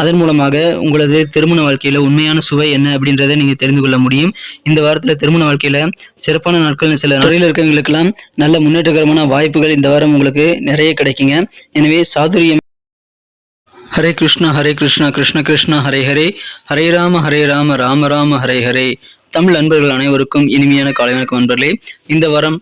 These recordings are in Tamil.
அதன் மூலமாக உங்களது திருமண வாழ்க்கையில உண்மையான சுவை என்ன அப்படின்றத நீங்க தெரிந்து கொள்ள முடியும். இந்த வாரத்துல திருமண வாழ்க்கையில சிறப்பான நாட்கள் சில துறையில் இருக்கவங்களுக்கெல்லாம் நல்ல முன்னேற்றகரமான வாய்ப்புகள் இந்த வாரம் உங்களுக்கு நிறைய கிடைக்குங்க. எனவே சாதுரியம். ஹரே கிருஷ்ணா ஹரே கிருஷ்ணா கிருஷ்ண கிருஷ்ணா ஹரே ஹரே. ஹரே ராம ஹரே ராம ராம ராம ஹரே ஹரே. தமிழ் அன்பர்கள் அனைவருக்கும் இனிமையான காலை வணக்கம் அன்பர்களே இந்த வாரம்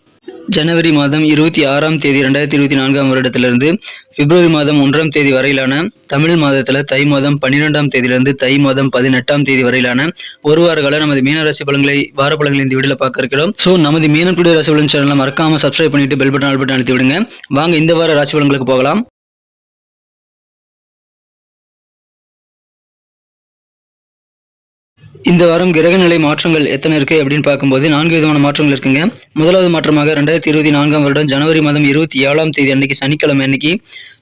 ஜனவரி மாதம் இருபத்தி ஆறாம் தேதி ரெண்டாயிரத்தி இருபத்தி நான்காம் வருடத்திலிருந்து பிப்ரவரி மாதம் ஒன்றாம் தேதி வரையிலான தமிழ் மாதத்தில் தை மாதம் பன்னிரெண்டாம் தேதியிலிருந்து தை மாதம் பதினெட்டாம் தேதி வரையிலான ஒரு வார கால நமது மீன ராசி பலன்களை வார பலன்களை இந்த வீடியோவில் பார்க்க இருக்கிறோம். ஸோ நமது மீனம் ராசி பலன் சேனலை மறக்காமல் சப்ஸ்கிரைப் பண்ணிட்டு பெல் பட்டன் ஆல் பட்டன் அழுத்தி விடுங்க. வாங்க இந்த வார ராசி பலன்களுக்கு போகலாம். இந்த வாரம் கிரகநிலை மாற்றங்கள் எத்தனை இருக்கு அப்படின்னு பார்க்கும்போது நான்கு விதமான மாற்றங்கள் இருக்குங்க. முதலாவது மாற்றமாக ரெண்டாயிரத்தி இருபத்தி நான்காம் வருடம் ஜனவரி மாதம் இருபத்தி ஏழாம் தேதி அன்னைக்கு சனிக்கிழமை அன்னைக்கு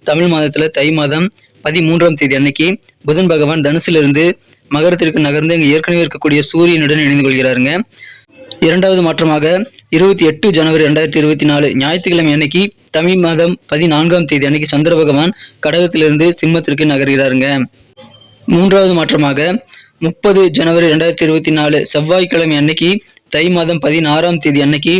தமிழ் மாதத்துல தை மாதம் பதிமூன்றாம் தேதி அன்னைக்கு புதன் பகவான் தனுசிலிருந்து மகரத்திற்கு நகர்ந்து இங்கு ஏற்கனவே இருக்கக்கூடிய சூரியனுடன் இணைந்து கொள்கிறாருங்க. இரண்டாவது மாற்றமாக இருபத்தி எட்டு ஜனவரி ரெண்டாயிரத்தி இருபத்தி நாலு ஞாயிற்றுக்கிழமை அன்னைக்கு தமிழ் மாதம் பதினான்காம் தேதி அன்னைக்கு சந்திர பகவான் கடகத்திலிருந்து சிம்மத்திற்கு நகர்கிறாருங்க. மூன்றாவது மாற்றமாக முப்பது ஜனவரி ரெண்டாயிரத்தி இருபத்தி நாலு செவ்வாய்க்கிழமை அன்னைக்கு தை மாதம் பதினாறாம் தேதி அன்னைக்கு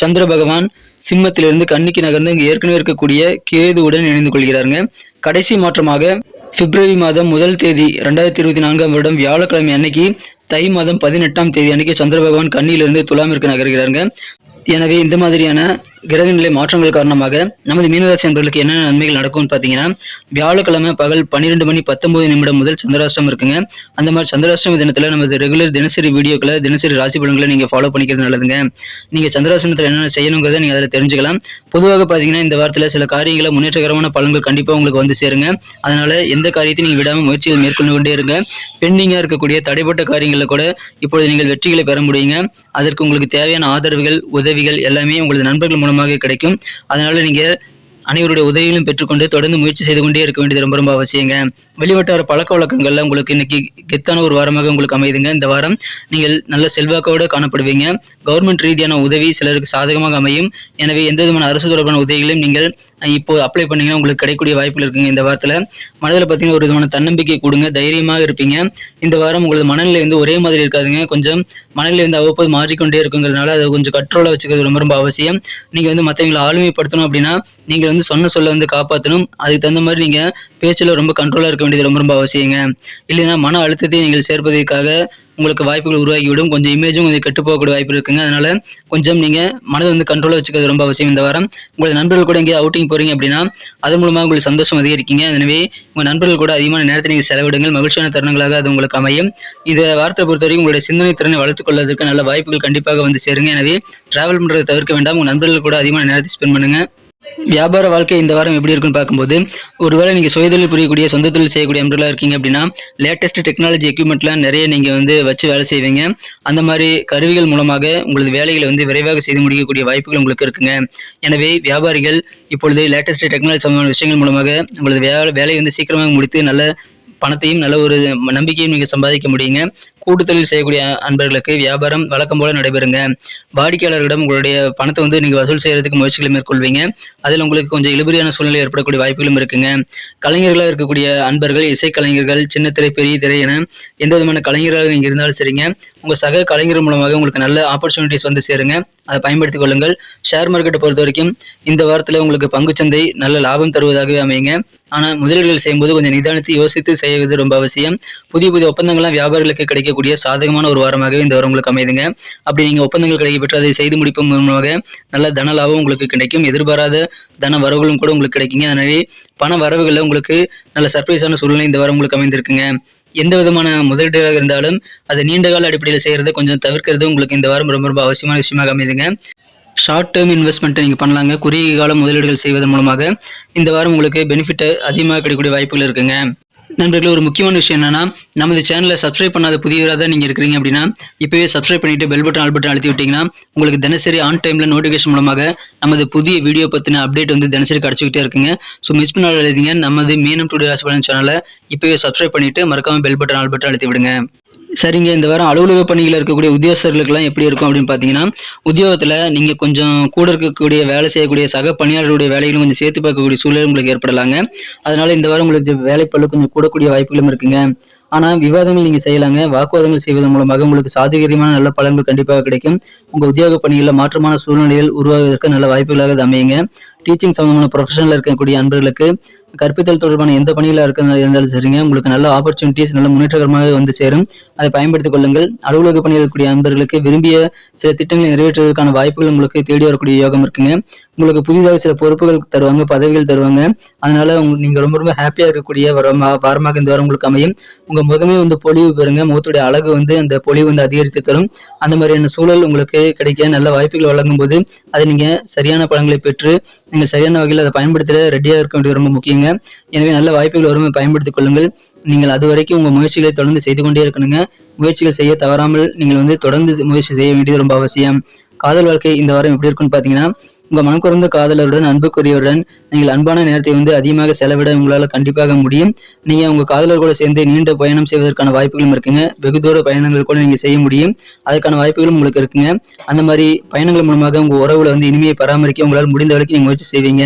சந்திர பகவான் சிம்மத்திலிருந்து கன்னிக்கு நகர்ந்து இங்கு ஏற்கனவே இருக்கக்கூடிய கேதுவுடன் இணைந்து கொள்கிறாருங்க. கடைசி மாற்றமாக பிப்ரவரி மாதம் முதல் தேதி ரெண்டாயிரத்தி இருபத்தி நான்காம் வருடம் வியாழக்கிழமை அன்னைக்கு தை மாதம் பதினெட்டாம் தேதி அன்னைக்கு சந்திர பகவான் கன்னியிலிருந்து துலாமிற்கு நகர்கிறாருங்க. எனவே இந்த மாதிரியான கிரகநிலை மாற்றங்கள் காரணமாக நமது மீனராசி நண்பர்களுக்கு என்னென்ன நன்மைகள் நடக்கும்னு பார்த்தீங்கன்னா வியாழக்கிழமை பகல் பன்னிரெண்டு மணி பத்தொன்பது நிமிடம் முதல் சந்திராஷ்டம் இருக்குங்க. அந்த மாதிரி சந்திராஷ்டம தினத்துல நமது ரெகுலர் தினசரி வீடியோக்களை தினசரி ராசி பலன்களை நீங்க ஃபாலோ பண்ணிக்கிறது நல்லதுங்க. நீங்க சந்திராஷ்டமத்தில் என்னென்ன செய்யணுங்கிறத நீங்க அதில் தெரிஞ்சுக்கலாம். பொதுவாக பார்த்தீங்கன்னா இந்த வாரத்தில் சில காரியங்களை முன்னேற்றகரமான பலன்கள் கண்டிப்பாக உங்களுக்கு வந்து சேருங்க. அதனால் எந்த காரியத்தையும் நீங்கள் விடாமல் முயற்சிகள் மேற்கொண்டு கொண்டே இருங்க. பெண்டிங்காக இருக்கக்கூடிய தடைப்பட்ட காரியங்களில் கூட இப்பொழுது நீங்கள் வெற்றிகளை பெற முடியுங்க. அதற்கு உங்களுக்கு தேவையான ஆதரவுகள் உதவிகள் எல்லாமே உங்களது நண்பர்கள் மூலம் மூலமாக கிடைக்கும். அதனால நீங்க அனைவருடைய உதவியிலும் பெற்றுக்கொண்டு தொடர்ந்து முயற்சி செய்து கொண்டே இருக்க வேண்டியது ரொம்ப ரொம்ப அவசியங்க. வெளிவட்டார பழக்க வழக்கங்கள்ல உங்களுக்கு இன்னைக்கு கெத்தான ஒரு வாரமாக உங்களுக்கு அமையுதுங்க. இந்த வாரம் நீங்கள் நல்ல செல்வாக்கோடு காணப்படுவீங்க. கவர்மெண்ட் ரீதியான உதவி சிலருக்கு சாதகமாக அமையும். எனவே எந்த விதமான அரசு தொடர்பான உதவிகளையும் நீங்கள் இப்போ அப்ளை பண்ணீங்கன்னா உங்களுக்கு கிடைக்கக்கூடிய வாய்ப்புகள் இருக்குங்க இந்த வாரத்தில். மனதில் பார்த்தீங்கன்னா ஒரு விதமான தன்னம்பிக்கை கொடுங்க தைரியமாக இருப்பீங்க. இந்த வாரம் உங்களது மனநிலை வந்து ஒரே மாதிரி இருக்காதுங்க. கொஞ்சம் மனநிலை வந்து அவ்வப்போது மாறிக்கொண்டே இருக்குங்கிறதுனால அதை கொஞ்சம் கண்ட்ரோலாக வச்சுக்கிறது ரொம்ப ரொம்ப அவசியம். நீங்கள் வந்து மற்றவங்களை ஆளுமைப்படுத்தணும் அப்படின்னா நீங்கள் வந்து சொன்ன சொல்ல வந்து காப்பாற்றணும் அதுக்கு தகுந்த மாதிரி நீங்கள் பேச்சில் ரொம்ப கண்ட்ரோலாக இருக்க வேண்டியது ரொம்ப ரொம்ப அவசியங்க. இல்லைன்னா மன அழுத்தத்தை நீங்கள் சேர்ப்பதற்காக உங்களுக்கு வாய்ப்புகள் உருவாகிவிடும். கொஞ்சம் இமேஜும் கொஞ்சம் கெட்டு போகக்கூடிய வாய்ப்பு இருக்குங்க. அதனால கொஞ்சம் நீங்கள் மனதை வந்து கண்ட்ரோலாக வச்சுக்கிறது ரொம்ப அவசியம் இந்த வாரம். உங்களது நண்பர்கள் கூட எங்கேயாவது அவுட்டிங் போகிறீங்க அப்படின்னா அது மூலமாக உங்களுக்கு சந்தோஷம் அதிகரிக்கீங்க. எனவே உங்கள் நண்பர்கள் கூட அதிகமான நேரத்தை நீங்கள் செலவிடுங்கள். மகிழ்ச்சியான தருணங்களாக அது உங்களுக்கு அமையும். இந்த வாரத்தை பொறுத்தவரைக்கும் உங்களுடைய சிந்தனை திறனை வளர்த்துக்கொள்வதற்கு நல்ல வாய்ப்புகள் கண்டிப்பாக வந்து சேருங்க. எனவே டிராவல் பண்ணுறதை தவிர்க்க வேண்டாம். உங்கள் நண்பர்கள் கூட அதிகமான நேரத்தை ஸ்பெண்ட் பண்ணுங்கள் வியாபார வாழ்க்கை இந்த வாரம் எப்படி இருக்குன்னு பார்க்கும்போது ஒருவேளை நீங்கள் சுயதொழில் புரியக்கூடிய சொந்த தொழில் செய்யக்கூடிய அம்பர்களாக இருக்கீங்க அப்படின்னா லேட்டஸ்ட் டெக்னாலஜி எக்யூப்மெண்ட்லாம் நிறைய நீங்கள் வந்து வச்சு வேலை செய்வீங்க. அந்த மாதிரி கருவிகள் மூலமாக உங்களது வேலைகளை வந்து விரைவாக செய்து முடிக்கக்கூடிய வாய்ப்புகள் உங்களுக்கு இருக்குங்க. எனவே வியாபாரிகள் இப்பொழுது லேட்டஸ்ட் டெக்னாலஜி சம்பந்தமான விஷயங்கள் மூலமாக உங்களது வேலை வேலையை வந்து சீக்கிரமாக முடித்து நல்ல பணத்தையும் நல்ல ஒரு நம்பிக்கையும் நீங்கள் சம்பாதிக்க முடியுங்க. கூட்டுத்தொழில் செய்யக்கூடிய அன்பர்களுக்கு வியாபாரம் வழக்கம் போல நடைபெறுங்க. வாடிக்கையாளர்களிடம் உங்களுடைய பணத்தை வந்து நீங்கள் வசூல் செய்யறதுக்கு முயற்சிகளை மேற்கொள்வீங்க. அதில் உங்களுக்கு கொஞ்சம் இழுபறியான சூழ்நிலை ஏற்படக்கூடிய வாய்ப்புகளும் இருக்குங்க. கலைஞர்களாக இருக்கக்கூடிய அன்பர்கள் இசைக்கலைஞர்கள் சின்ன திரை பெரிய திரை என எந்த விதமான கலைஞர்களாக நீங்கள் இருந்தாலும் சரிங்க. உங்கள் சக கலைஞர் மூலமாக உங்களுக்கு நல்ல ஆப்பர்ச்சுனிட்டிஸ் வந்து சேருங்க. அதை பயன்படுத்திக் கொள்ளுங்கள். ஷேர் மார்க்கெட்டை பொறுத்த வரைக்கும் இந்த வாரத்தில் உங்களுக்கு பங்குச்சந்தை நல்ல லாபம் தருவதாகவே அமையுங்க. ஆனால் முதலீடுகள் செய்யும்போது கொஞ்சம் நிதானித்து யோசித்து செய்வது ரொம்ப அவசியம். புதிய புதிய ஒப்பந்தங்கள்லாம் வியாபாரிகளுக்கு கிடைக்கக்கூடிய சாதகமான ஒரு வாரமாகவே இந்த வாரம் உங்களுக்கு அமைதுங்க. அப்படி நீங்கள் ஒப்பந்தங்கள் கிடைக்கப்பெற்று அதை செய்து முடிப்பு மூலமாக நல்ல தன லாபம் உங்களுக்கு கிடைக்கும். எதிர்பாராத தன வரவுகளும் கூட உங்களுக்கு கிடைக்குங்க. அதனாலே பண வரவுகளில் உங்களுக்கு நல்ல சர்ப்ரைஸான சூழ்நிலை இந்த வாரம் உங்களுக்கு அமைந்திருக்குங்க. எந்த விதமான முதலீடுகளாக இருந்தாலும் அதை நீண்ட கால அடிப்படையில் செய்கிறத கொஞ்சம் தவிர்க்கிறது உங்களுக்கு இந்த வாரம் ரொம்ப ரொம்ப அவசியமான விஷயமாக அமைதுங்க. ஷார்ட் டேர்ம் இன்வெஸ்ட்மெண்ட் நீங்கள் பண்ணலாங்க. குறுகிய கால முதலீடுகள் செய்வதன் மூலமாக இந்த வாரம் உங்களுக்கு பெனிஃபிட் அதிகமாக கிடைக்கக்கூடிய வாய்ப்புகள் இருக்குங்க. நண்பர்களே ஒரு முக்கியமான விஷயம் என்னன்னா நமது சேனலை சப்ஸ்கிரைப் பண்ணாத புதியவராக தான் நீங்கள் இருக்கிறீங்க அப்படின்னா இப்போவே சப்ஸ்கிரைப் பண்ணிட்டு பெல் பட்டன் ஆல் பட்டன் அழுத்தி விட்டீங்கன்னா உங்களுக்கு தினசரி ஆன் டைமில் நோட்டிஃபிகேஷன் மூலமாக நமது புதிய வீடியோ பற்றின அப்டேட் வந்து தினசரி கிடச்சிக்கிட்டே இருக்குங்க. ஸோ மிஸ் பண்ணாத எழுதிங்க நமது மீனம் டுடே ராசிபலன் சேனலை இப்போவே சப்ஸ்கிரைப் பண்ணிட்டு மறக்காமல் பெல் பட்டன் ஆல் பட்டன் அழுத்தி விடுங்க. சரிங்க இந்த வாரம் அலுவலக பணியில் இருக்கக்கூடிய உத்தியோகஸ்தர்களுக்கெல்லாம் எப்படி இருக்கும் அப்படின்னு பார்த்தீங்கன்னா உத்தியோகத்தில் நீங்கள் கொஞ்சம் கூட இருக்கக்கூடிய வேலை செய்யக்கூடிய சக பணியாளர்களுடைய வேலைகளும் கொஞ்சம் சேர்த்து பார்க்கக்கூடிய சூழல் உங்களுக்கு ஏற்படலாங்க. அதனால இந்த வாரம் உங்களுக்கு வேலைப்பளு கொஞ்சம் கூடக்கூடிய வாய்ப்புகளும் இருக்குங்க. ஆனால் விவாதங்கள் நீங்கள் செய்யலாங்க. வாக்குவாதங்கள் செய்வதன் மூலமாக உங்களுக்கு சாதகரியமான நல்ல பலன்கள் கண்டிப்பாக கிடைக்கும். உங்கள் உத்தியோக பணிகளில் மாற்றமான சூழ்நிலைகள் உருவாகுவதற்கு நல்ல வாய்ப்புகளாக அமையுங்க. டீச்சிங் சம்மந்தமான ப்ரொஃபஷனில் இருக்கக்கூடிய அன்பர்களுக்கு கற்பித்தல் தொடர்பான எந்த பணியில் இருக்கிறதா இருந்தாலும் சரிங்க. உங்களுக்கு நல்ல ஆப்பர்ச்சுனிட்டிஸ் நல்ல முன்னேற்றகரமாக வந்து சேரும். அதை பயன்படுத்திக் கொள்ளுங்கள். அலுவலக பணியில் இருக்கக்கூடிய அன்பர்களுக்கு விரும்பிய சில திட்டங்களை நிறைவேற்றுவதற்கான வாய்ப்புகள் உங்களுக்கு தேடி வரக்கூடிய யோகம் இருக்குங்க. உங்களுக்கு புதிதாக சில பொறுப்புகள் தருவாங்க பதவிகள் தருவாங்க. அதனால உங்க நீங்க ரொம்ப ரொம்ப ஹாப்பியா இருக்கக்கூடிய வாரமாக இந்த வாரம் உங்களுக்கு அமையும். உங்க முகமே வந்து பொலிவு பெறுங்க. முகத்துடைய அழகு வந்து அந்த பொலிவு வந்து அதிகரித்து தரும். அந்த மாதிரியான சூழல் உங்களுக்கு கிடைக்க நல்ல வாய்ப்புகள் வழங்கும் போது அதை நீங்க சரியான பலன்களை பெற்று நீங்கள் சரியான வகையில் அதை பயன்படுத்த ரெடியாக இருக்க வேண்டியது ரொம்ப முக்கியங்க. எனவே நல்ல வாய்ப்புகள் வரும். பயன்படுத்திக் கொள்ளுங்கள். நீங்கள் அது வரைக்கும் உங்கள் முயற்சிகளை தொடர்ந்து செய்து கொண்டே இருக்கணுங்க. முயற்சிகள் செய்ய தவறாமல் நீங்கள் வந்து தொடர்ந்து முயற்சி செய்ய வேண்டியது ரொம்ப அவசியம். காதல் வாழ்க்கை இந்த வாரம் எப்படி இருக்குன்னு பார்த்தீங்கன்னா உங்க மனக்குறந்த காதலருடன் அன்புக்குரியவருடன் நீங்கள் அன்பான நேரத்தை வந்து அதிகமாக செலவிட உங்களால் கண்டிப்பாக முடியும். நீங்க உங்க காதலர் கூட சேர்ந்து நீண்ட பயணம் செய்வதற்கான வாய்ப்புகளும் இருக்குங்க. வெகு தூர பயணங்கள் கூட நீங்க செய்ய முடியும். அதற்கான வாய்ப்புகளும் உங்களுக்கு இருக்குங்க. அந்த மாதிரி பயணங்கள் மூலமாக உங்க உறவுல வந்து இனிமையை பராமரிக்க உங்களால் முடிந்த வரைக்கும் நீங்க முயற்சி செய்வீங்க.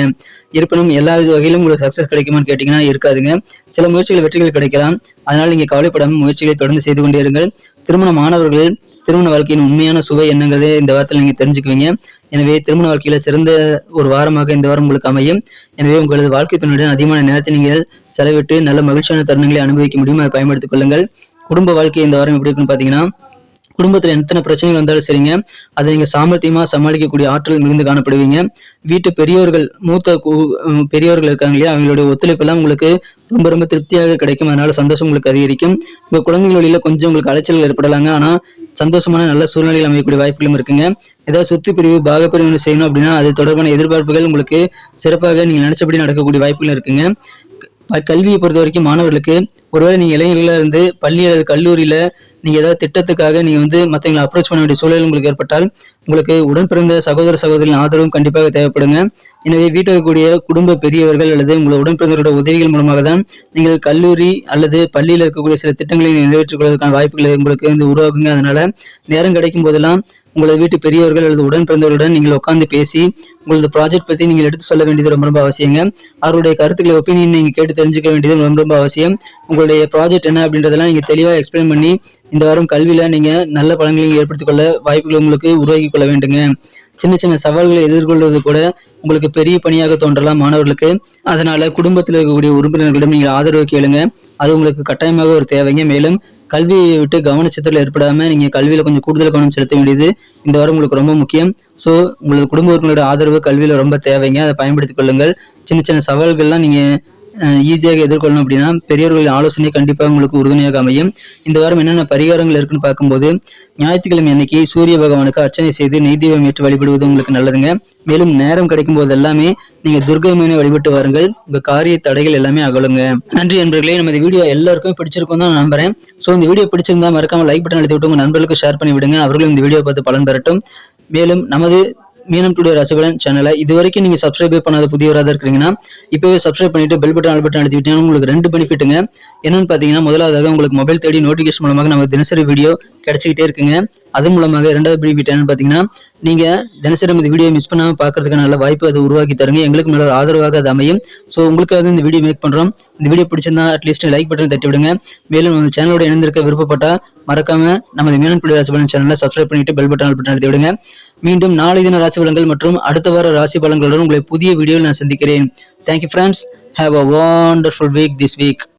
இருப்பினும் எல்லா வகையிலும் உங்களுக்கு சக்சஸ் கிடைக்குமான்னு கேட்டீங்கன்னா இருக்காதுங்க. சில முயற்சிகள் வெற்றிகள் கிடைக்கலாம். அதனால நீங்க கவலைப்படாமல் முயற்சிகளை தொடர்ந்து செய்து கொண்டே இருங்கள். திருமண மாணவர்கள் திருமண வாழ்க்கையின் உண்மையான சுவை என்னங்கிறதே இந்த வாரத்தில் நீங்க தெரிஞ்சுக்குவீங்க. எனவே திருமண வாழ்க்கையில சிறந்த ஒரு வாரமாக இந்த வாரம் உங்களுக்கு அமையும். எனவே உங்களது வாழ்க்கை துணையுடன் அதிகமான நேரத்தை நீங்கள் செலவிட்டு நல்ல மகிழ்ச்சியான தருணங்களை அனுபவிக்க முடியும் அதை பயன்படுத்திக் கொள்ளுங்கள். குடும்ப வாழ்க்கை இந்த வாரம் எப்படி இருக்குன்னு பாத்தீங்கன்னா குடும்பத்துல எத்தனை பிரச்சனைகள் வந்தாலும் சரிங்க. அதை நீங்க சாமர்த்தியமா சமாளிக்கக்கூடிய ஆற்றல் மிகுந்து காணப்படுவீங்க. வீட்டு பெரியோர்கள் மூத்த பெரியோர்கள் இருக்காங்க இல்லையா? அவங்களுடைய ஒத்துழைப்பு எல்லாம் உங்களுக்கு ரொம்ப ரொம்ப திருப்தியாக கிடைக்கும். அதனால சந்தோஷம் உங்களுக்கு அதிகரிக்கும். உங்க குழந்தைகள் வழியில கொஞ்சம் உங்களுக்கு அலைச்சல் ஏற்படலாங்க. ஆனா சந்தோஷமான நல்ல சூழ்நிலையில் அமையக்கூடிய வாய்ப்புகளும் இருக்குங்க. ஏதாவது சொத்து பிரிவு பாகப்பிரிவு செய்யணும் அப்படின்னா அது தொடர்பான எதிர்பார்ப்புகள் உங்களுக்கு சிறப்பாக நீங்க நினைச்சபடி நடக்கக்கூடிய வாய்ப்புகள் இருக்குங்க. கல்வியை பொறுத்த வரைக்கும் மாணவர்களுக்கு ஒருவேளை நீங்கள் இளைஞர்களாக இருந்து பள்ளி அல்லது கல்லூரியில் நீங்கள் ஏதாவது திட்டத்துக்காக நீங்கள் வந்து மற்றவங்களை அப்ரோச் பண்ண வேண்டிய சூழல் உங்களுக்கு ஏற்பட்டால் உங்களுக்கு உடன் பிறந்த சகோதர சகோதரின் ஆதரவும் கண்டிப்பாக தேவைப்படுங்க. எனவே வீட்டில் இருக்கக்கூடிய குடும்ப பெரியவர்கள் அல்லது உங்களோட உடன் பிறந்தவரோட உதவிகள் மூலமாக தான் நீங்கள் கல்லூரி அல்லது பள்ளியில் இருக்கக்கூடிய சில திட்டங்களை நிறைவேற்றிக் கொள்வதற்கான வாய்ப்புகளை உங்களுக்கு வந்து உருவாகுங்க. அதனால நேரம் கிடைக்கும் போதெல்லாம் உங்களது வீட்டு பெரியவர்கள் அல்லது உடன் பிறந்தவர்களுடன் நீங்கள் உட்கார்ந்து பேசி உங்களது ப்ராஜெக்ட் பத்தி நீங்கள் எடுத்து சொல்ல வேண்டியது ரொம்ப ரொம்ப அவசியங்க. அவருடைய கருத்துக்களை ஒப்பீனியன் நீங்க கேட்டு தெரிஞ்சுக்க வேண்டியது ரொம்ப ரொம்ப அவசியம். உங்களுடைய ப்ராஜெக்ட் என்ன அப்படின்றதெல்லாம் நீங்க தெளிவாக எக்ஸ்பிளைன் பண்ணி இந்த வாரம் கல்வியில நீங்க நல்ல பலன்களை ஏற்படுத்திக் கொள்ள வாய்ப்புகளை உங்களுக்கு உருவாக்கி கொள்ள வேண்டுங்க. சின்ன சின்ன சவால்களை எதிர்கொள்வது கூட உங்களுக்கு பெரிய பணியாக தோன்றலாம் மாணவர்களுக்கு. அதனால குடும்பத்தில் இருக்கக்கூடிய உறுப்பினர்களிடம் நீங்கள் ஆதரவு கேளுங்க. அது உங்களுக்கு கட்டாயமாக ஒரு தேவைங்க. மேலும் கல்வியை விட்டு கவனச்சித்தல் ஏற்படாம நீங்க கல்வியில கொஞ்சம் கூடுதல் கவனம் செலுத்த வேண்டியது இந்த வாரம் உங்களுக்கு ரொம்ப முக்கியம். ஸோ உங்களது குடும்ப உறுப்பினரோட ஆதரவு கல்வியில் ரொம்ப தேவைங்க. அதை பயன்படுத்திக் கொள்ளுங்கள். சின்ன சின்ன சவால்கள்லாம் நீங்கள் ஈஸியாக எதிர்கொள்ளணும் அப்படின்னா பெரியவர்களின் ஆலோசனை கண்டிப்பாக உங்களுக்கு உறுதுணையாக அமையும். இந்த வாரம் என்னென்ன பரிகாரங்கள் இருக்குன்னு பார்க்கும்போது ஞாயிற்றுக்கிழமை அன்னைக்கு சூரிய பகவானுக்கு அர்ச்சனை செய்து நெய் தீபம் ஏற்று வழிபடுவது உங்களுக்கு நல்லதுங்க. மேலும் நேரம் கிடைக்கும் போது எல்லாமே நீங்கள் துர்கை வழிபட்டு வாருங்கள். உங்கள் காரிய தடைகள் எல்லாமே அகலுங்க. நன்றி நண்பர்களே. நம்ம இந்த வீடியோ எல்லாருக்கும் பிடிச்சிருக்கும் தான் நம்புறேன். ஸோ இந்த வீடியோ பிடிச்சிருந்தா மறக்காம லைக் பட்டன் அழுத்தி விட்டு உங்கள் நண்பர்களுக்கு ஷேர் பண்ணி விடுங்க. அவர்களும் இந்த வீடியோ பார்த்து பலன் பெறட்டும். மேலும் நமது மீனம் டுடே ரசகுலன் சேனலை இது வரைக்கும் நீங்கள் சப்ஸ்கிரைப் பண்ணாத புதியவராக இருக்கிறீங்கன்னா இப்போவே சப்ஸ்கிரைப் பண்ணிட்டு பெல் பட்டன் ஆல் பட்டன் அழுத்தி உங்களுக்கு ரெண்டு பெனிஃபிட்டுங்க என்னன்னு பார்த்தீங்கன்னா முதலாவதாக உங்களுக்கு மொபைல் தேடி நோட்டிஃபிகேஷன் மூலமாக நம்ம தினசரி வீடியோ கிடைச்சிக்கிட்டே இருக்குங்க. அது மூலமாக இரண்டாவது பெனிஃபிட் என்னன்னு பார்த்தீங்கன்னா நீங்க தினசரி இந்த வீடியோ மிஸ் பண்ணாமல் பாக்குறதுக்கு நல்ல வாய்ப்பு அதை உருவாக்கி தருங்க. எங்களுக்கு மேலே ஆதரவாக அது அமையும். ஸோ உங்களுக்காக இந்த வீடியோ மேக் பண்றோம். இந்த வீடியோ பிடிச்சிருந்தா அட்லீஸ்ட் லைக் பட்டன் தட்டி விடுங்க. மேலும் நம்ம சேனலோட இணைந்திருக்க விருப்பப்பட்டா மறக்காம நமது மீனன் பிள்ளை ராசி சேனலை சப்ஸ்கிரைப் பண்ணிட்டு பெல் பட்டன் பட்டன் அழுத்தி விடுங்க. மீண்டும் நாளை தின ராசி பலன்கள் மற்றும் அடுத்த வார ராசி பலன்களுடன் உங்களை புதிய வீடியோவில் நான் சந்திக்கிறேன். Thank you friends have a wonderful week this week